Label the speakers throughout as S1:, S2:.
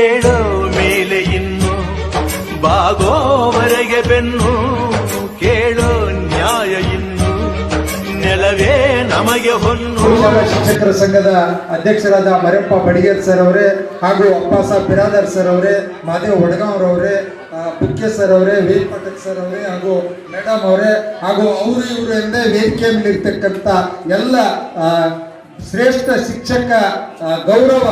S1: ಏಳೋ ಮೇಲೆ ಇನ್ನು ಬಾಗೋವರೆಗೆ ಬೆನ್ನು, ಕೇಳೋ ನ್ಯಾಯ ಇನ್ನು, ನೆಲವೇ ನಮಗೆ ಹೊನ್ನು.
S2: ಶಿಕ್ಷಕರ ಸಂಘದ ಅಧ್ಯಕ್ಷರಾದ ಮರೆಪ್ಪ ಬಡಿಗೇರ್ ಸರ್ ಅವರೇ ಹಾಗೂ ಅಪ್ಪಾಸ ಬಿರಾದರ್ ಸರ್ ಅವರೇ, ಮಾದೇವ್ ವಡಗಾಂವ್ರವರೇ ಮುಖ್ಯ ಸರ್ ಅವರೇ, ವೀರ್ ಪಟೇಲ್ ಸರ್ ಅವರೇ ಹಾಗೂ ಮೇಡಮ್ ಅವರೇ ಹಾಗೂ ಅವರು ಇವರು ಎಂದೇ ವೇದಿಕೆ ಮೇಲೆ ಇರ್ತಕ್ಕಂಥ ಎಲ್ಲ ಶ್ರೇಷ್ಠ ಶಿಕ್ಷಕ ಗೌರವ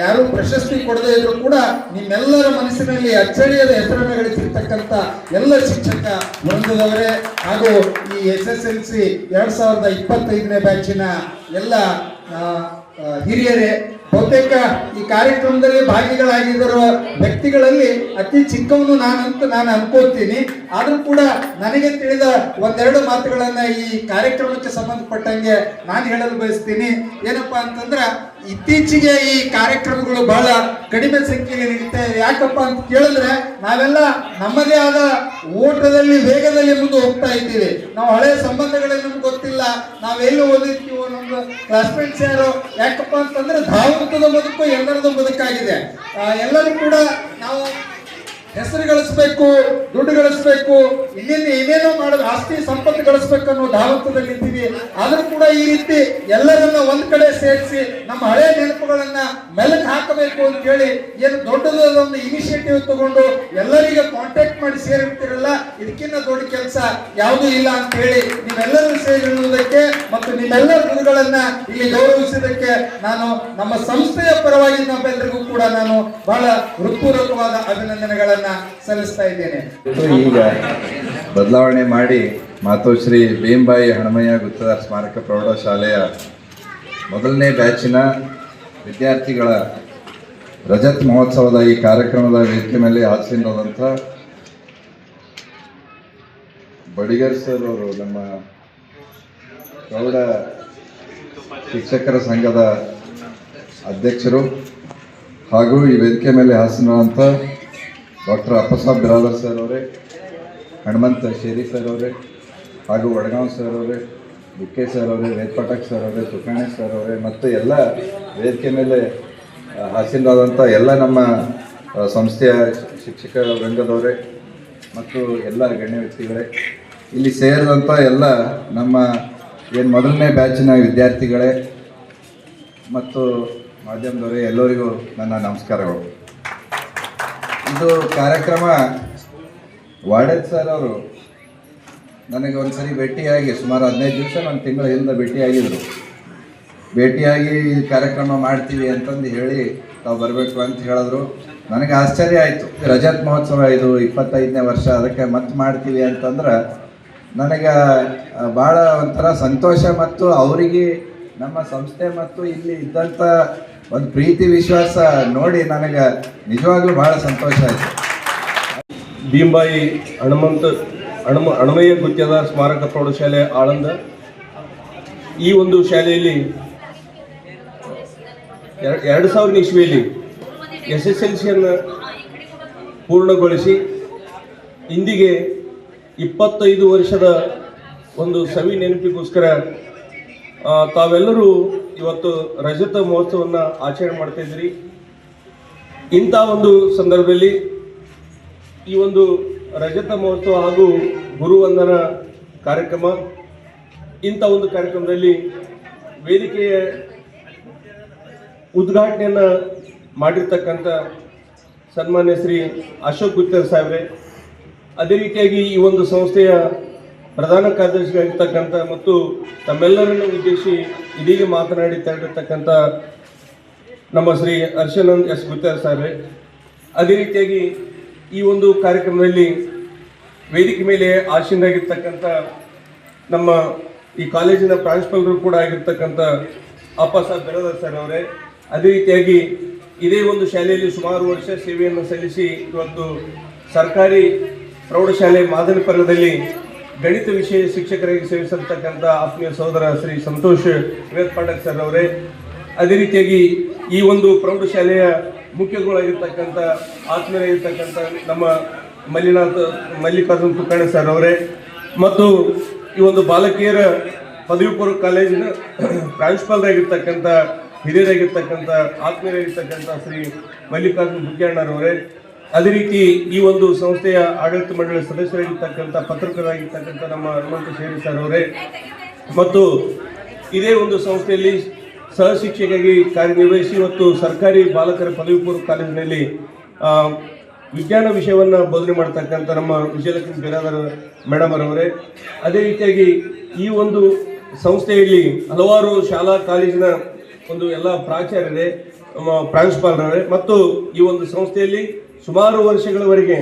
S2: ಯಾರು ಪ್ರಶಸ್ತಿ ಕೊಡದೇ ಇದ್ರು ಕೂಡ ನಿಮ್ಮೆಲ್ಲರ ಮನಸ್ಸಿನಲ್ಲಿ ಅಚ್ಚಳಿಯದ ಹೆಸರನ್ನು ಗಳಿಸಿರ್ತಕ್ಕಂಥ ಎಲ್ಲ ಶಿಕ್ಷಕ ವೃಂದದವರೇ ಹಾಗೂ ಈ ಎಸ್ ಎಸ್ ಎಲ್ ಸಿ ಎರಡ್ ಸಾವಿರದ ಇಪ್ಪತ್ತೈದನೇ ಬ್ಯಾಚಿನ ಎಲ್ಲ ಹಿರಿಯರೇ, ಬಹುತೇಕ ಈ ಕಾರ್ಯಕ್ರಮದಲ್ಲಿ ಭಾಗಿಗಳಾಗಿರುವ ವ್ಯಕ್ತಿಗಳಲ್ಲಿ ಅತಿ ಚಿಕ್ಕವನು ನಾನಂತ ನಾನು ಅನ್ಕೋತೀನಿ. ಆದರೂ ಕೂಡ ನನಗೆ ತಿಳಿದ ಒಂದೆರಡು ಮಾತುಗಳನ್ನು ಈ ಕಾರ್ಯಕ್ರಮಕ್ಕೆ ಸಂಬಂಧಪಟ್ಟಂಗೆ ನಾನು ಹೇಳಲು ಬಯಸ್ತೀನಿ. ಏನಪ್ಪಾ ಅಂತಂದ್ರ ಇತ್ತೀಚೆಗೆ ಈ ಕಾರ್ಯಕ್ರಮಗಳು ಬಹಳ ಕಡಿಮೆ ಸಂಖ್ಯೆಯಲ್ಲಿ ನಡೀತಾ ಇದೆ. ಯಾಕಪ್ಪ ಅಂತ ಕೇಳಿದ್ರೆ ನಾವೆಲ್ಲ ನಮ್ಮದೇ ಆದ ಓಟದಲ್ಲಿ, ವೇಗದಲ್ಲಿ ಮುಂದೆ ಹೋಗ್ತಾ ಇದ್ದೀವಿ. ನಾವು ಹಳೆಯ ಸಂಬಂಧಗಳೇ ನಮ್ಗೆ ಗೊತ್ತಿಲ್ಲ. ನಾವೆಲ್ಲಿ ಓದಿರ್ತೀವೋ ನಮ್ದು ಕ್ಲಾಸ್ಮೇಟ್ಸ್ ಯಾರು, ಯಾಕಪ್ಪ ಅಂತಂದ್ರೆ ಧಾವಂತದ ಬದುಕು ಎಲ್ಲರದ ಬದುಕಾಗಿದೆ. ಎಲ್ಲರೂ ಕೂಡ ನಾವು ಹೆಸರು ಗಳಿಸ್ಬೇಕು, ದುಡ್ಡು ಗಳಿಸ್ಬೇಕು, ಇಲ್ಲಿಂದ ಏನೇನೋ ಮಾಡೋದು ಆಸ್ತಿ ಸಂಪತ್ತು ಗಳಿಸ್ಬೇಕು ಅನ್ನೋ ಧಾವಂತದಲ್ಲಿ ಇದ್ದೀವಿ. ಆದ್ರೂ ಕೂಡ ಈ ರೀತಿ ಎಲ್ಲರನ್ನ ಒಂದ್ ಕಡೆ ಸೇರಿಸಿ ನಮ್ಮ ಹಳೆ ನೆನಪುಗಳನ್ನ ಮೆಲಕ್ ಹಾಕಬೇಕು ಅಂತ ಹೇಳಿ ಏನು ದೊಡ್ಡದಾದ ಇನಿಷಿಯೇಟಿವ್ ತಗೊಂಡು ಎಲ್ಲರಿಗೆ ಕಾಂಟ್ಯಾಕ್ಟ್ ಮಾಡಿ ಸೇರಿರ್ತಿರಲ್ಲ, ಇದಕ್ಕಿಂತ ದೊಡ್ಡ ಕೆಲಸ ಯಾವುದೂ ಇಲ್ಲ ಅಂತ ಹೇಳಿ ನೀವೆಲ್ಲರೂ ಸೇರಿರುವುದಕ್ಕೆ ಮತ್ತು ನಿಮ್ಮೆಲ್ಲರ ಗುರುಗಳನ್ನ ಇಲ್ಲಿ ಗೌರವಿಸಿದಕ್ಕೆ ನಾನು ನಮ್ಮ ಸಂಸ್ಥೆಯ ಪರವಾಗಿ ನಮ್ಮೆಲ್ಲರಿಗೂ ಕೂಡ ನಾನು ಬಹಳ ಹೃತ್ಪೂರ್ವಕವಾದ ಅಭಿನಂದನೆಗಳನ್ನ ಸಲ್ಲಿಸ್ತಾ
S3: ಈಗ ಬದಲಾವಣೆ ಮಾಡಿ ಮಾತೋಶ್ರೀ ಭೀಮ್ಬಾಯಿ ಹಣಮಯ್ಯ ಗುತ್ತದಾರ್ ಸ್ಮಾರಕ ಪ್ರೌಢಶಾಲೆಯ ಮೊದಲನೇ ಬ್ಯಾಚಿನ ವಿದ್ಯಾರ್ಥಿಗಳ ರಜತ್ ಮಹೋತ್ಸವದ ಈ ಕಾರ್ಯಕ್ರಮದ ವೇದಿಕೆ ಮೇಲೆ ಹಾಜರಿರೋದಂಥ ಬಡಿಗರ್ ಸರ್ ಅವರು ನಮ್ಮ ಪ್ರೌಢ ಶಿಕ್ಷಕರ ಸಂಘದ ಅಧ್ಯಕ್ಷರು ಹಾಗೂ ಈ ವೇದಿಕೆ ಮೇಲೆ ಹಾಸನಿರುವಂಥ ಡಾಕ್ಟರ್ ಅಪ್ಪಸಾಬ್ ಬಿರಾದರ್ ಸರ್ ಅವರೇ ಹನುಮಂತ ಶೇರಿ ಸರ್ ಅವರೇ ಹಾಗೂ ವಡಗಾಂವ್ ಸರ್ ಅವರೇ ಬುಕ್ಕೆ ಸರ್ ಅವರೇ ವೇದ್ ಸರ್ ಅವರೇ ತುಕಾಣೆ ಸರ್ ಅವರೇ ಮತ್ತು ಎಲ್ಲ ವೇದಿಕೆ ಮೇಲೆ ಆ, ಹಾಸನದಾದಂಥ ಎಲ್ಲ ನಮ್ಮ ಸಂಸ್ಥೆಯ ಶಿಕ್ಷಕ ರಂಗದವರೇ ಮತ್ತು ಎಲ್ಲ ಗಣ್ಯ ವ್ಯಕ್ತಿಗಳೇ ಇಲ್ಲಿ ಸೇರಿದಂಥ ಎಲ್ಲ ನಮ್ಮ ಏನು ಮೊದಲನೇ ಬ್ಯಾಚಿನ ವಿದ್ಯಾರ್ಥಿಗಳೇ ಮತ್ತು ಮಾಧ್ಯಮದವರೇ ಎಲ್ಲರಿಗೂ ನನ್ನ ನಮಸ್ಕಾರಗಳು. ಇದು ಕಾರ್ಯಕ್ರಮ ವಾಡೆದ್ ಸರ್ ಅವರು ನನಗೆ ಒಂದ್ಸರಿ ಭೇಟಿಯಾಗಿ ಸುಮಾರು ಹದಿನೈದು ದಿವಸ ಒಂದು ತಿಂಗಳ ಹಿಂದೆ ಭೇಟಿಯಾಗಿದ್ರು. ಭೇಟಿಯಾಗಿ ಈ ಕಾರ್ಯಕ್ರಮ ಮಾಡ್ತೀವಿ ಅಂತಂದು ಹೇಳಿ ತಾವು ಬರಬೇಕು ಅಂತ ಹೇಳಿದ್ರು. ನನಗೆ ಆಶ್ಚರ್ಯ ಆಯಿತು. ರಜತ್ ಮಹೋತ್ಸವ ಇದು ಇಪ್ಪತ್ತೈದನೇ ವರ್ಷ, ಅದಕ್ಕೆ ಮತ್ತೆ ಮಾಡ್ತೀವಿ ಅಂತಂದ್ರೆ ನನಗೆ ಭಾಳ ಒಂಥರ ಸಂತೋಷ ಮತ್ತು ಅವರಿಗೆ ನಮ್ಮ ಸಂಸ್ಥೆ ಮತ್ತು ಇಲ್ಲಿ ಇದ್ದಂಥ ಒಂದು ಪ್ರೀತಿ, ವಿಶ್ವಾಸ ನೋಡಿ ನನಗೆ ನಿಜವಾಗ್ಲೂ ಭಾಳ ಸಂತೋಷ ಆಯಿತು.
S4: ಭೀಮ್ಬಾಯಿ ಹನುಮಂತ, ಹನುಮ, ಹನುಮಯ್ಯ ಗುತ್ಯದ ಸ್ಮಾರಕ ಪ್ರೌಢಶಾಲೆ ಆಳಂದ. ಈ ಒಂದು ಶಾಲೆಯಲ್ಲಿ ಎರಡು ಸಾವಿರದ ಇಸ್ವಿಯಲ್ಲಿ ಎಸ್ ಎಸ್ ಎಲ್ ಸಿಯನ್ನು ಪೂರ್ಣಗೊಳಿಸಿ ಇಂದಿಗೆ ಇಪ್ಪತ್ತೈದು ವರ್ಷದ ಒಂದು ಸವಿ ನೆನಪಿಗೋಸ್ಕರ ತಾವೆಲ್ಲರೂ ಇವತ್ತು ರಜತ ಮಹೋತ್ಸವವನ್ನು ಆಚರಣೆ ಮಾಡ್ತಾ ಇದ್ರಿ ಇಂಥ ಒಂದು ಸಂದರ್ಭದಲ್ಲಿ ಈ ಒಂದು ರಜತ ಮಹೋತ್ಸವ ಹಾಗೂ ಗುರುವಂದನ ಕಾರ್ಯಕ್ರಮ, ಇಂಥ ಒಂದು ಕಾರ್ಯಕ್ರಮದಲ್ಲಿ ವೇದಿಕೆಯ ಉದ್ಘಾಟನೆಯನ್ನು ಮಾಡಿರ್ತಕ್ಕಂಥ ಸನ್ಮಾನ್ಯ ಶ್ರೀ ಅಶೋಕ್ ಗುತ್ತರ್ ಸಾಹೇಬ್ರೆ, ಅದೇ ರೀತಿಯಾಗಿ ಈ ಒಂದು ಸಂಸ್ಥೆಯ ಪ್ರಧಾನ ಕಾರ್ಯದರ್ಶಿಯಾಗಿರ್ತಕ್ಕಂಥ ಮತ್ತು ತಮ್ಮೆಲ್ಲರನ್ನು ಉದ್ದೇಶಿ ಇದೀಗ ಮಾತನಾಡಿತಾ ಇರತಕ್ಕಂಥ ನಮ್ಮ ಶ್ರೀ ಹರ್ಷನಂದ್ ಎಸ್ ಗುತ್ತಾರ್ ಸಾರ್ ಅದೇ ರೀತಿಯಾಗಿ ಈ ಒಂದು ಕಾರ್ಯಕ್ರಮದಲ್ಲಿ ವೇದಿಕೆ ಮೇಲೆ ಆಶೀನಾಗಿರ್ತಕ್ಕಂಥ ನಮ್ಮ ಈ ಕಾಲೇಜಿನ ಪ್ರಾಂಶುಪಾಲರು ಕೂಡ ಆಗಿರ್ತಕ್ಕಂಥ ಅಪ್ಪಸಾಬ್ ಬಿರಾದರ್ ಸರ್ ಅವರೇ, ಅದೇ ರೀತಿಯಾಗಿ ಇದೇ ಒಂದು ಶಾಲೆಯಲ್ಲಿ ಸುಮಾರು ವರ್ಷ ಸೇವೆಯನ್ನು ಸಲ್ಲಿಸಿ ಇವತ್ತು ಸರ್ಕಾರಿ ಪ್ರೌಢಶಾಲೆ ಮಾದರಿ ಪರ್ವದಲ್ಲಿ ಗಣಿತ ವಿಷಯ ಶಿಕ್ಷಕರಾಗಿ ಸೇವಿಸಿರ್ತಕ್ಕಂಥ ಆತ್ಮೀಯ ಸಹೋದರ ಶ್ರೀ ಸಂತೋಷ್ ವಿವೇತ್ ಪಾಂಡಕ್ ಸರ್ ಅವರೇ, ಅದೇ ರೀತಿಯಾಗಿ ಈ ಒಂದು ಪ್ರೌಢಶಾಲೆಯ ಮುಖ್ಯಗಳಾಗಿರ್ತಕ್ಕಂಥ, ಆತ್ಮೀಯರಾಗಿರ್ತಕ್ಕಂಥ ನಮ್ಮ ಮಲ್ಲಿನಾಥ, ಮಲ್ಲಿಕಾರ್ಜುನ್ ತುಕಾಣೆ ಸರ್ ಅವರೇ, ಮತ್ತು ಈ ಒಂದು ಬಾಲಕಿಯರ ಪದವಿ ಪೂರ್ವ ಕಾಲೇಜಿನ ಪ್ರಾಂಶುಪಾಲರಾಗಿರ್ತಕ್ಕಂಥ, ಹಿರಿಯರಾಗಿರ್ತಕ್ಕಂಥ, ಆತ್ಮೀಯರಾಗಿರ್ತಕ್ಕಂಥ ಶ್ರೀ ಮಲ್ಲಿಕಾರ್ಜುನ್ ಬುಕ್ಯಾಣ್ಣರವರೇ ಅದೇ ರೀತಿ ಈ ಒಂದು ಸಂಸ್ಥೆಯ ಆಡಳಿತ ಮಂಡಳಿ ಸದಸ್ಯರಾಗಿರ್ತಕ್ಕಂಥ, ಪತ್ರಕರ್ತರಾಗಿರ್ತಕ್ಕಂಥ ನಮ್ಮ ಹನುಮಂತ ಶೇರಿ ಸರ್ ಅವರೇ ಮತ್ತು ಇದೇ ಒಂದು ಸಂಸ್ಥೆಯಲ್ಲಿ ಸಹ ಶಿಕ್ಷಕಿಯಾಗಿ ಕಾರ್ಯನಿರ್ವಹಿಸಿ ಮತ್ತು ಸರ್ಕಾರಿ ಬಾಲಕರ ಪದವಿ ಪೂರ್ವ ಕಾಲೇಜಿನಲ್ಲಿ ವಿಜ್ಞಾನ ವಿಷಯವನ್ನು ಬೋಧನೆ ಮಾಡ್ತಕ್ಕಂಥ ನಮ್ಮ ವಿಜಯಲಕ್ಷ್ಮಿ ಬಿರಾದರ್ ಮೇಡಮ್ ಅವರವರೇ. ಅದೇ ರೀತಿಯಾಗಿ ಈ ಒಂದು ಸಂಸ್ಥೆಯಲ್ಲಿ ಹಲವಾರು ಶಾಲಾ ಕಾಲೇಜಿನ ಒಂದು ಎಲ್ಲ ಪ್ರಾಚಾರ್ಯರೇ ಪ್ರಾಂಶುಪಾಲರವರೇ ಮತ್ತು ಈ ಒಂದು ಸಂಸ್ಥೆಯಲ್ಲಿ ಸುಮಾರು ವರ್ಷಗಳವರೆಗೆ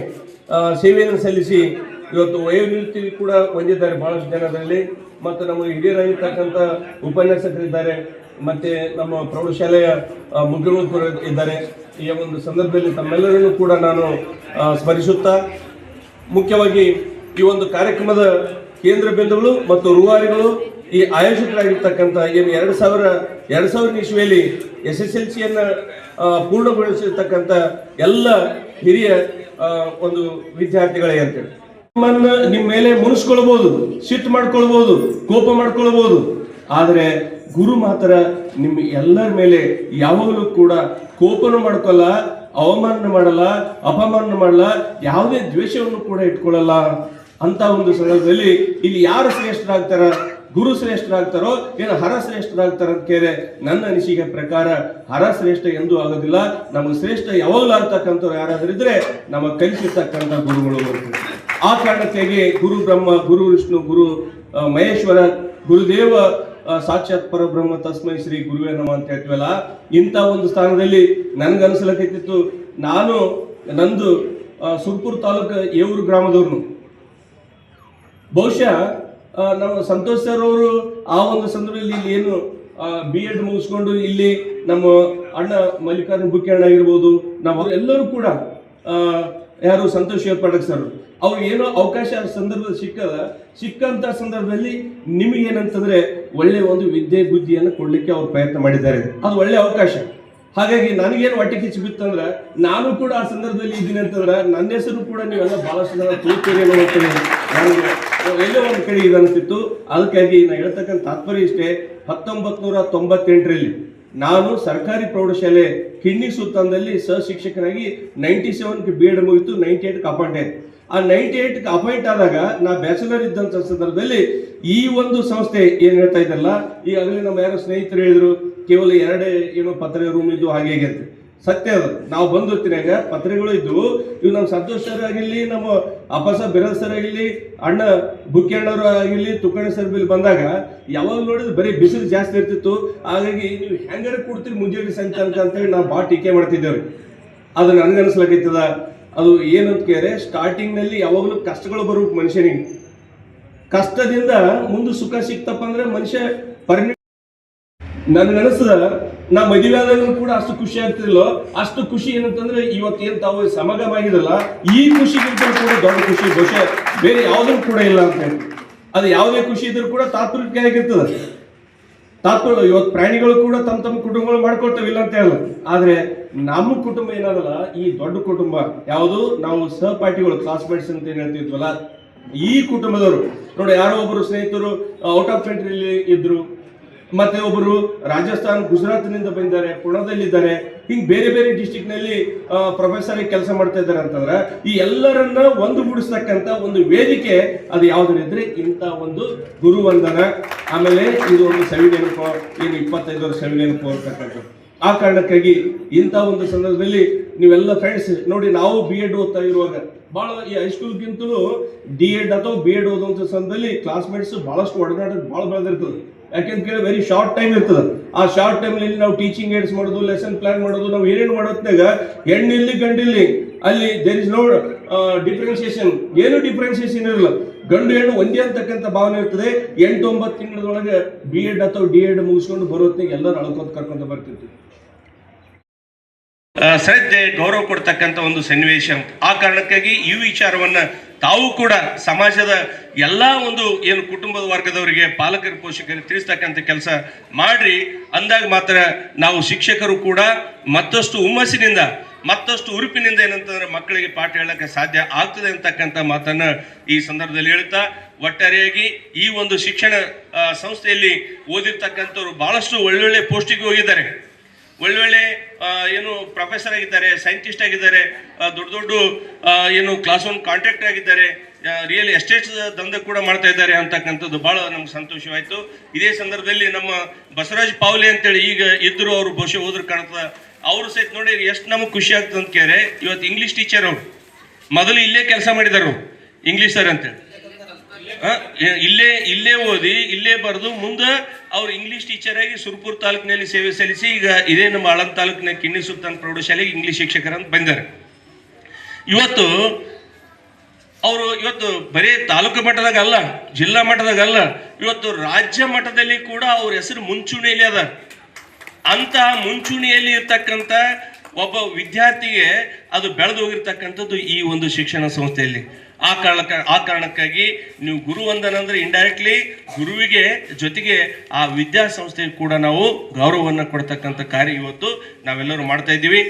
S4: ಸೇವೆಯನ್ನು ಸಲ್ಲಿಸಿ ಇವತ್ತು ವಯೋನಿವೃತ್ತಿ ಕೂಡ ಹೊಂದಿದ್ದಾರೆ ಬಹಳಷ್ಟು ಜನ ಮತ್ತು ನಮ್ಮ ಹಿರಿಯರಾಗಿರ್ತಕ್ಕಂಥ ಉಪನ್ಯಾಸಕರಿದ್ದಾರೆ. ಮತ್ತು ನಮ್ಮ ಪ್ರೌಢಶಾಲೆಯ ಮುಖ್ಯಮಂತ್ರಿ ಇದ್ದಾರೆ. ಈ ಒಂದು ಸಂದರ್ಭದಲ್ಲಿ ತಮ್ಮೆಲ್ಲರನ್ನು ಕೂಡ ನಾನು ಸ್ಮರಿಸುತ್ತಾ, ಮುಖ್ಯವಾಗಿ ಈ ಒಂದು ಕಾರ್ಯಕ್ರಮದ ಕೇಂದ್ರ ಬಿಂದುಗಳು ಮತ್ತು ರೂವಾರಿಗಳು, ಈ ಆಯೋಜಕರಾಗಿರ್ತಕ್ಕಂಥ ಏನು ಎರಡು ಸಾವಿರ ಎರಡು ಸಾವಿರ ಇಸ್ವಿಯಲ್ಲಿ ಎಸ್ ಎಸ್ ಎಲ್ ಸಿಯನ್ನು ಪೂರ್ಣಗೊಳಿಸಿರ್ತಕ್ಕಂಥ ಎಲ್ಲ ಹಿರಿಯ ಒಂದು ವಿದ್ಯಾರ್ಥಿಗಳೇ ಅಂತೇಳಿ. ನಿಮ್ಮನ್ನ ನಿಮ್ಮ ಮೇಲೆ ಮುನಿಸ್ಕೊಳ್ಬಹುದು ಸಿಟ್ಟು ಮಾಡ್ಕೊಳ್ಬಹುದು ಕೋಪ ಮಾಡ್ಕೊಳ್ಬಹುದು ಆದರೆ ಗುರು ಮಾತ್ರ ನಿಮ್ಮ ಎಲ್ಲರ ಮೇಲೆ ಯಾವಾಗಲೂ ಕೂಡ ಕೋಪನೂ ಮಾಡ್ಕೊಲ್ಲ ಅವಮಾನ ಮಾಡಲ್ಲ ಅಪಮಾನ ಮಾಡಲ್ಲ, ಯಾವುದೇ ದ್ವೇಷವನ್ನು ಕೂಡ ಇಟ್ಕೊಳ್ಳಲ್ಲ ಅಂತ ಒಂದು ಸಂದರ್ಭದಲ್ಲಿ ಇಲ್ಲಿ ಯಾರು ಶ್ರೇಷ್ಠರಾಗ್ತಾರ? ಗುರು ಶ್ರೇಷ್ಠರಾಗ್ತಾರೋ ಏನು ಹರ ಶ್ರೇಷ್ಠರಾಗ್ತಾರ ಅಂತ ಕೇಳಿ ನನ್ನ ಅನಿಸಿಕೆ ಪ್ರಕಾರ ಹರ ಶ್ರೇಷ್ಠ ಎಂದೂ ಆಗೋದಿಲ್ಲ. ನಮಗೆ ಶ್ರೇಷ್ಠ ಯಾವಾಗಲೂ ಆಗ್ತಕ್ಕಂಥವ್ರು ಯಾರಾದ್ರೂ ಇದ್ರೆ ನಮಗೆ ಕಲಿಸಿರ್ತಕ್ಕಂಥ ಗುರುಗಳು ಬರ್ತದೆ ಆ ಕಾರಣಕ್ಕಾಗಿ ಗುರು ಬ್ರಹ್ಮ, ಗುರು ವಿಷ್ಣು, ಗುರು ಮಹೇಶ್ವರ, ಗುರುದೇವ ಸಾಕ್ಷಾತ್ ಪರಬ್ರಹ್ಮ ತಸ್ಮೈ ಶ್ರೀ ಗುರುವೇ ನಮ ಅಂತ ಹೇಳ್ತೀವಲ್ಲ, ಇಂಥ ಒಂದು ಸ್ಥಾನದಲ್ಲಿ ನನಗನ್ಸಲಕ್ಕಿತ್ತು ನಾನು ನಂದು ಸುರ್ಪುರ್ ತಾಲೂಕು ಏವೂರು ಗ್ರಾಮದವ್ರನು. ಬಹುಶಃ ನಮ್ಮ ಸಂತೋಷ್ ಸರ್ ಅವರು ಆ ಒಂದು ಸಂದರ್ಭದಲ್ಲಿ ಇಲ್ಲಿ ಏನು ಬಿ ಎಡ್ ಮುಗಿಸ್ಕೊಂಡು ಇಲ್ಲಿ ನಮ್ಮ ಅಣ್ಣ ಮಲ್ಲಿಕಾರ್ಜುನ ಬುಕ್ಕಣ್ಣ ಆಗಿರ್ಬೋದು, ನಾವು ಎಲ್ಲರೂ ಕೂಡ ಯಾರು ಸಂತೋಷ್ ಪಟಕ್ ಸರ್, ಅವ್ರು ಏನೋ ಅವಕಾಶ ಸಂದರ್ಭದಲ್ಲಿ ಸಿಕ್ಕದ, ಸಿಕ್ಕಂತ ಸಂದರ್ಭದಲ್ಲಿ ನಿಮಗೆ ಏನಂತಂದ್ರೆ ಒಳ್ಳೆ ಒಂದು ವಿದ್ಯೆ ಬುದ್ಧಿಯನ್ನು ಕೊಡ್ಲಿಕ್ಕೆ ಅವ್ರು ಪ್ರಯತ್ನ ಮಾಡಿದ್ದಾರೆ. ಅದು ಒಳ್ಳೆ ಅವಕಾಶ. ಹಾಗಾಗಿ ನನಗೇನು ಹೊಟ್ಟೆ ಕಿಚ್ಚು ಬಿತ್ತಂದ್ರೆ ನಾನು ಕೂಡ ಆ ಸಂದರ್ಭದಲ್ಲಿ ಇದ್ದೀನಿ ಅಂತಂದ್ರೆ, ನನ್ನ ಹೆಸರು ಕೂಡ ನೀವೆಲ್ಲ ಬಹಳಷ್ಟು ಜನ ತೋರ್ತೀರಿ ಅನ್ನೋ ಎಲ್ಲೋ ಒಂದು ಕಡೆ ಇದು ಅನಿಸ್ತಿತ್ತು ಅದಕ್ಕಾಗಿ ನಾನು ಹೇಳ್ತಕ್ಕಂಥ ತಾತ್ಪರ್ಯ ಇಷ್ಟೇ ಹತ್ತೊಂಬತ್ತು ನೂರ ತೊಂಬತ್ತೆಂಟರಲ್ಲಿ ನಾನು ಸರ್ಕಾರಿ ಪ್ರೌಢಶಾಲೆ ಕಿಡ್ನಿ ಸುತ್ತಂದಲ್ಲಿ ಸಹ ಶಿಕ್ಷಕನಾಗಿ ನೈಂಟಿ ಸೆವೆನ್ಗೆ ಬಿ ಎಡ್ ಮುಗಿತು, ನೈಂಟಿ ಏಟ್ಗೆ ಅಪಾಯಿಂಟ್ ಆಯಿತು. ಆ ನೈಂಟಿ ಏಟ್ಗೆ ಅಪಾಯಿಂಟ್ ಆದಾಗ ನಾ ಬ್ಯಾಚುಲರ್ ಇದ್ದಂಥ ಸಂದರ್ಭದಲ್ಲಿ ಈ ಒಂದು ಸಂಸ್ಥೆ ಏನು ಹೇಳ್ತಾ ಇದ್ದಲ್ಲ ಈಗಾಗಲೇ ನಮ್ಮ ಯಾರೋ ಸ್ನೇಹಿತರು ಹೇಳಿದರು, ಕೇವಲ ಎರಡೇ ಏನೋ ಪತ್ರ ರೂಮ್ ಇದ್ದು ಹಾಗೆ ಹೇಗೆ ಅಂತ. ಸತ್ಯ ಅದು. ನಾವು ಬಂದು ಹೊತ್ತಿನಾಗ ಪತ್ರಿಕೆಗಳು ಇದ್ವು. ಇವು ನಮ್ಮ ಸಂತೋಷ್ ಸರ್ ಆಗಿರ್ಲಿ, ನಮ್ಮ ಅಪ್ಪಸ ಬಿರದ್ ಸರ್ ಆಗಿರ್ಲಿ, ಅಣ್ಣ ಬುಕ್ಕಣ್ಣವರು ಆಗಿರ್ಲಿ, ತುಕಣ್ಣ ಸರ್ ಬಿಲ್ ಬಂದಾಗ ಯಾವಾಗ ನೋಡಿದ್ರೆ ಬರೀ ಬಿಸಿಲು ಜಾಸ್ತಿ ಇರ್ತಿತ್ತು. ಹಾಗಾಗಿ ನೀವು ಹೆಂಗಾರ ಕೊಡ್ತೀರಿ ಮುಂಜಾನೆ ಸಂತೆ ಅಂತ ಅಂತೇಳಿ ನಾವು ಭಾಳ ಟೀಕೆ ಮಾಡ್ತಿದ್ದೇವೆ. ಅದು ನನಗನ್ಸ್ಲಾಕೈತದ ಅದು ಏನಂತ ಕೇಳಿದ್ರೆ ಸ್ಟಾರ್ಟಿಂಗ್ನಲ್ಲಿ ಯಾವಾಗಲೂ ಕಷ್ಟಗಳು ಬರ್ಬೇಕು ಮನುಷ್ಯನಿಗೆ. ಕಷ್ಟದಿಂದ ಮುಂದೆ ಸುಖ ಸಿಕ್ತಪ್ಪ ಅಂದ್ರೆ ಮನುಷ್ಯ ಪರಿಣಿ ನನ್ಗನ್ಸದ ನಾ ಮದುವೆ ಆದಾಗ ಕೂಡ ಅಷ್ಟು ಖುಷಿ ಆಗ್ತಿರ್ಲಿಲ್ಲ. ಅಷ್ಟು ಖುಷಿ ಏನಂತಂದ್ರೆ ಇವತ್ತು ಏನ್ ತಾವು ಸಮಾಗಮ ಆಗಿದಲ್ಲ ಈ ಖುಷಿಗಿಂತ ಕೂಡ ದೊಡ್ಡ ಖುಷಿ. ಬಹುಶಃ ಬೇರೆ ಯಾವುದೂ ಕೂಡ ಇಲ್ಲ ಅಂತ ಹೇಳಿ. ಅದು ಯಾವುದೇ ಖುಷಿ ಇದ್ರೂ ಕೂಡ ತಾತ್ಪರ್ಯ ಆಗಿರ್ತದ. ತಾತ್ಪರ್ಯ, ಇವತ್ತು ಪ್ರಾಣಿಗಳು ಕೂಡ ತಮ್ಮ ತಮ್ಮ ಕುಟುಂಬಗಳು ಮಾಡ್ಕೊಳ್ತವೆ ಇಲ್ಲ ಅಂತ ಹೇಳಲ್ಲ ಆದ್ರೆ ನಮ್ಮ ಕುಟುಂಬ ಏನಾದಲ್ಲ, ಈ ದೊಡ್ಡ ಕುಟುಂಬ, ಯಾವುದು ನಾವು ಸಹಪಾಠಿಗಳು ಕ್ಲಾಸ್ಮೇಟ್ಸ್ ಅಂತ ಏನ್ ಹೇಳ್ತಿದ್ವಲ್ಲ, ಈ ಕುಟುಂಬದವರು. ನೋಡಿ, ಯಾರೋ ಒಬ್ಬರು ಸ್ನೇಹಿತರು ಔಟ್ ಆಫ್ ಕಂಟ್ರಿಲಿ ಇದ್ರು ಮತ್ತೆ ಒಬ್ಬರು ರಾಜಸ್ಥಾನ್, ಗುಜರಾತ್ನಿಂದ ಬಂದಿದ್ದಾರೆ, ಪುಣದಲ್ಲಿದ್ದಾರೆ, ಹಿಂಗ್ ಬೇರೆ ಬೇರೆ ಡಿಸ್ಟಿಕ್ನಲ್ಲಿ ಪ್ರೊಫೆಸರ್ ಕೆಲಸ ಮಾಡ್ತಾ ಇದ್ದಾರೆ ಅಂತಂದ್ರೆ, ಈ ಎಲ್ಲರನ್ನ ಒಂದು ಗೂಡಿಸ್ತಕ್ಕಂತ ಒಂದು ವೇದಿಕೆ ಅದು ಯಾವ್ದಿದ್ರೆ ಇಂಥ ಒಂದು ಗುರುವಂದನ. ಆಮೇಲೆ ಇದು ಒಂದು ಸವಿ ನೆನಪು ಏನು ಇಪ್ಪತ್ತೈದು ವರ್ಷ ಸವಿ ನೆನಪು ಅಂತಕ್ಕಂಥದ್ದು ಆ ಕಾರಣಕ್ಕಾಗಿ ಇಂಥ ಒಂದು ಸಂದರ್ಭದಲ್ಲಿ ನೀವೆಲ್ಲ ಫ್ರೆಂಡ್ಸ್ ನೋಡಿ ನಾವು ಬಿ ಎಡ್ ಓದ್ತಾ ಇರುವಾಗ ಭಾಳ ಈ ಹೈಸ್ಕೂಲ್ಗಿಂತಲೂ ಡಿ ಎಡ್ ಅಥವಾ ಬಿ ಎಡ್ ಓದುವಂಥ ಸಂದರ್ಭದಲ್ಲಿ ಕ್ಲಾಸ್ಮೇಟ್ಸ್ ಬಹಳಷ್ಟು ಒಡನಾಟ ಬಹಳ ಬೆಳೆದಿರ್ತದೆ. ಯಾಕೆಂತ ಕೇಳಿ ವೆರಿ ಶಾರ್ಟ್ ಟೈಮ್ ಇರ್ತದೆ. ಆ ಶಾರ್ಟ್ ಟೈಮ್ನಲ್ಲಿ ನಾವು ಟೀಚಿಂಗ್ ಏಡ್ಸ್ ಮಾಡೋದು ಲೆಸನ್ ಪ್ಲಾನ್ ಮಾಡೋದು, ನಾವು ಏನೇನು ಮಾಡೋತ್ನಾಗ ಹೆಣ್ಣಿಲ್ಲಿ ಗಂಡಿಲ್ಲಿ ಅಲ್ಲಿ ದೇರ್ ಇಸ್ ನೋ ಡಿಫ್ರೆನ್ಸಿಯೇಷನ್ ಏನು ಡಿಫ್ರೆನ್ಸಿಯೇಷನ್ ಇರಲ್ಲ. ಗಂಡು, ಹೆಣ್ಣು ಒಂದೇ ಅಂತಕ್ಕಂಥ ಭಾವನೆ ಇರ್ತದೆ. ಎಂಟು, ಒಂಬತ್ತು ತಿಂಗಳೊಳಗೆ ಬಿ ಎಡ್ ಅಥವಾ ಡಿ ಎಡ್ ಮುಗಿಸ್ಕೊಂಡು ಬರೋತ್ನಾಗ ಎಲ್ಲರೂ ಅಳ್ಕೊಂತ ಕರ್ಕೊಂತ ಬರ್ತಿರ್ತೀವಿ.
S5: ಶ್ರದ್ಧೆ, ಗೌರವ ಕೊಡ್ತಕ್ಕಂಥ ಒಂದು ಸನ್ನಿವೇಶ. ಆ ಕಾರಣಕ್ಕಾಗಿ ಈ ವಿಚಾರವನ್ನು ತಾವು ಕೂಡ ಸಮಾಜದ ಎಲ್ಲ ಒಂದು ಏನು ಕುಟುಂಬದ ವರ್ಗದವರಿಗೆ, ಪಾಲಕರು ಪೋಷಕರು ತಿಳಿಸ್ತಕ್ಕಂಥ ಕೆಲಸ ಮಾಡ್ರಿ. ಅಂದಾಗ ಮಾತ್ರ ನಾವು ಶಿಕ್ಷಕರು ಕೂಡ ಮತ್ತಷ್ಟು ಹುಮ್ಮಸ್ಸಿನಿಂದ, ಮತ್ತಷ್ಟು ಉರುಪಿನಿಂದ ಏನಂತಂದ್ರೆ ಮಕ್ಕಳಿಗೆ ಪಾಠ ಹೇಳಕ್ಕೆ ಸಾಧ್ಯ ಆಗ್ತದೆ ಅಂತಕ್ಕಂಥ ಮಾತನ್ನ ಈ ಸಂದರ್ಭದಲ್ಲಿ ಹೇಳ್ತಾ, ಒಟ್ಟಾರೆಯಾಗಿ ಈ ಒಂದು ಶಿಕ್ಷಣ ಸಂಸ್ಥೆಯಲ್ಲಿ ಓದಿರ್ತಕ್ಕಂಥವ್ರು ಬಹಳಷ್ಟು ಒಳ್ಳೊಳ್ಳೆ ಪೋಸ್ಟಿಗೆ ಹೋಗಿದ್ದಾರೆ.
S4: ಒಳ್ಳೊಳ್ಳೆ ಒಳ್ಳೆ ಏನು ಪ್ರೊಫೆಸರ್ ಆಗಿದ್ದಾರೆ ಸೈಂಟಿಸ್ಟ್ ಆಗಿದ್ದಾರೆ ದೊಡ್ಡ ದೊಡ್ಡ ಏನು ಕ್ಲಾಸ್ ಒನ್ ಕಾಂಟ್ರಾಕ್ಟ್ ಆಗಿದ್ದಾರೆ ರಿಯಲ್ ಎಸ್ಟೇಟ್ಸ್ ದಂಧೆ ಕೂಡ ಮಾಡ್ತಾ ಇದ್ದಾರೆ ಅಂತಕ್ಕಂಥದ್ದು ಬಹಳ ನಮ್ಗೆ ಸಂತೋಷವಾಯಿತು. ಇದೇ ಸಂದರ್ಭದಲ್ಲಿ ನಮ್ಮ ಬಸವರಾಜ್ ಪಾವ್ಲೆ ಅಂತೇಳಿ ಈಗ ಇದ್ರು ಅವರು ಬಹುಶಃ ಹೋದ್ರು ಕಾಣ್ತದೆ. ಅವರು ಸಹಿತ ನೋಡಿ ಎಷ್ಟು ನಮಗೆ ಖುಷಿ ಆಗ್ತದೆ ಅಂತ ಕೇಳಿದ್ರೆ ಇವತ್ತು ಇಂಗ್ಲೀಷ್ ಟೀಚರ್ ಅವರು. ಮೊದಲು ಇಲ್ಲೇ ಕೆಲಸ ಮಾಡಿದರು ಇಂಗ್ಲೀಷ್ ಸರ್ ಅಂತೇಳಿ. ಇಲ್ಲೇ ಇಲ್ಲೇ ಓದಿ, ಇಲ್ಲೇ ಬರೆದು ಮುಂದೆ ಅವ್ರು ಇಂಗ್ಲಿಷ್ ಟೀಚರ್ ಆಗಿ ಸುರ್ಪುರ್ ತಾಲೂಕಿನಲ್ಲಿ ಸೇವೆ ಸಲ್ಲಿಸಿ ಈಗ ಇದೇ ನಮ್ಮ ಆಳಂದ ತಾಲೂಕಿನ ಕಿನ್ನಿ ಸುಲ್ತಾನ್ ಪ್ರೌಢಶಾಲೆಗೆ ಇಂಗ್ಲಿಷ್ ಶಿಕ್ಷಕರಂತ ಬಂದಿದ್ದಾರೆ ಇವತ್ತು ಅವರು ಇವತ್ತು ಬರೀ ತಾಲೂಕು ಮಟ್ಟದಾಗ ಅಲ್ಲ, ಜಿಲ್ಲಾ ಮಟ್ಟದಾಗ ಅಲ್ಲ, ಇವತ್ತು ರಾಜ್ಯ ಮಟ್ಟದಲ್ಲಿ ಕೂಡ ಅವ್ರ ಹೆಸರು ಮುಂಚೂಣಿಯಲ್ಲಿ ಅದ. ಅಂತಹ ಮುಂಚೂಣಿಯಲ್ಲಿ ಇರ್ತಕ್ಕಂಥ ಒಬ್ಬ ವಿದ್ಯಾರ್ಥಿಗೆ ಅದು ಬೆಳೆದು ಹೋಗಿರ್ತಕ್ಕಂಥದ್ದು ಈ ಒಂದು ಶಿಕ್ಷಣ ಸಂಸ್ಥೆಯಲ್ಲಿ. ಆ ಕಾರಣಕ್ಕ, ಆ ಕಾರಣಕ್ಕಾಗಿ ನೀವು ಗುರು ಅಂದನಂದ್ರೆ ಇಂಡೈರೆಕ್ಟ್ಲಿ ಗುರುವಿಗೆ ಜೊತೆಗೆ ಆ ವಿದ್ಯಾಸಂಸ್ಥೆಗೆ ಕೂಡ ನಾವು ಗೌರವವನ್ನು ಕೊಡ್ತಕ್ಕಂಥ ಕಾರ್ಯ ಇವತ್ತು ನಾವೆಲ್ಲರೂ ಮಾಡ್ತಾ ಇದ್ದೀವಿ.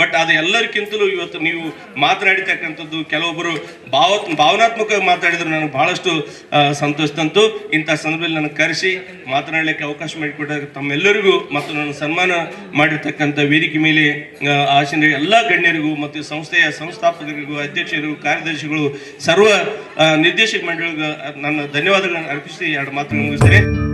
S4: ಬಟ್ ಅದು ಎಲ್ಲರಿಗಿಂತಲೂ ಇವತ್ತು ನೀವು ಮಾತನಾಡಿರ್ತಕ್ಕಂಥದ್ದು ಕೆಲವೊಬ್ಬರು ಭಾವ ಭಾವನಾತ್ಮಕ ಮಾತಾಡಿದ್ರು ನನಗೆ ಬಹಳಷ್ಟು ಸಂತೋಷ ತಂತು. ಇಂಥ ಸಂದರ್ಭದಲ್ಲಿ ನನಗೆ ಕರೆಸಿ ಮಾತನಾಡಲಿಕ್ಕೆ ಅವಕಾಶ ಮಾಡಿಕೊಟ್ಟಾಗ ತಮ್ಮೆಲ್ಲರಿಗೂ ಮತ್ತು ನನ್ನ ಸನ್ಮಾನ ಮಾಡಿರ್ತಕ್ಕಂಥ ವೇದಿಕೆ ಮೇಲೆ ಆಶಿನ ಎಲ್ಲ ಗಣ್ಯರಿಗೂ ಮತ್ತು ಸಂಸ್ಥೆಯ ಸಂಸ್ಥಾಪಕರಿಗೂ ಅಧ್ಯಕ್ಷರು ಕಾರ್ಯದರ್ಶಿಗಳು ಸರ್ವ ನಿರ್ದೇಶಕ ಮಂಡಳಿಗೂ ನನ್ನ ಧನ್ಯವಾದಗಳನ್ನು ಅರ್ಪಿಸಿ ಎರಡು ಮಾತುಗಳನ್ನು ಮುಗಿಸ್ತೇನೆ.